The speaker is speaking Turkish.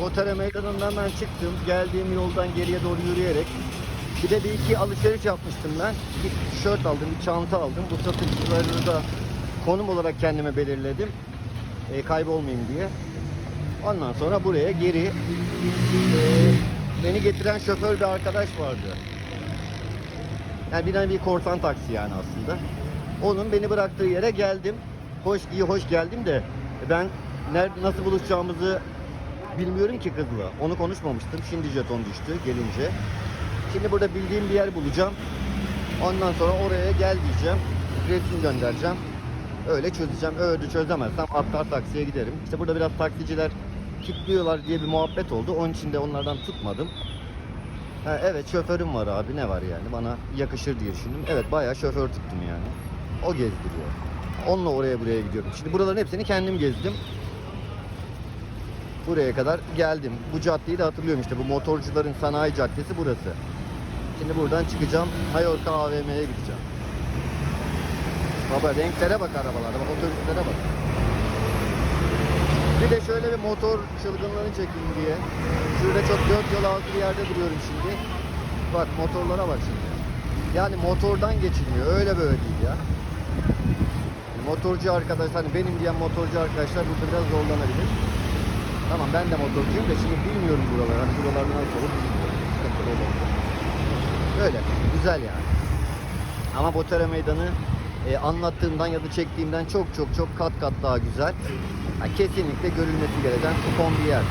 Botara Meydanı'ndan ben çıktım. Geldiğim yoldan geriye doğru yürüyerek. Bir de bir iki alışveriş yapmıştım ben. Bir tişört aldım, bir çanta aldım. Bu satıcıları da konum olarak kendime belirledim. E, kaybolmayayım diye. Ondan sonra buraya geri e, beni getiren şoför bir arkadaş vardı. Yani bir nevi korsan taksi yani aslında. Onun beni bıraktığı yere geldim. Hoş iyi hoş geldim de ben nerede nasıl buluşacağımızı bilmiyorum ki kızla. Onu konuşmamıştım. Şimdi jeton düştü gelince. Şimdi burada bildiğim bir yer bulacağım. Ondan sonra oraya gel diyeceğim. Resim göndereceğim. Öyle çözeceğim. Öyle çözemezsem atlar taksiye giderim. İşte burada biraz taksiciler kilitliyorlar diye bir muhabbet oldu. Onun için de onlardan tutmadım. Ha, evet şoförüm var abi ne var yani bana yakışır diye düşündüm. Evet bayağı şoför tuttum yani. O gezdiriyor. Onunla oraya buraya gidiyorum. Şimdi buraların hepsini kendim gezdim. Buraya kadar geldim. Bu caddeyi de hatırlıyorum işte bu motorcuların sanayi caddesi burası. Şimdi buradan çıkacağım. Hayorka AVM'ye gideceğim. Baba renklere bak arabalarda. Bak otobüslere bak. Bir de şöyle bir motor çılgınlığını çekeyim diye. Şurada çok dört yol altı bir yerde duruyorum şimdi. Bak motorlara bak şimdi. Yani motordan geçilmiyor. Öyle böyle değil ya. Motorcu arkadaşlar, hani benim diyen motorcu arkadaşlar burada biraz zorlanabilir. Tamam ben de motorcuyum da şimdi bilmiyorum buraları. Hani buralarda nasıl olur bilmiyorum. Böyle. Güzel yani. Ama Botera Meydanı e, anlattığımdan ya da çektiğimden çok çok çok kat kat daha güzel. Ha, kesinlikle görülmesi gereken kupon bir yer.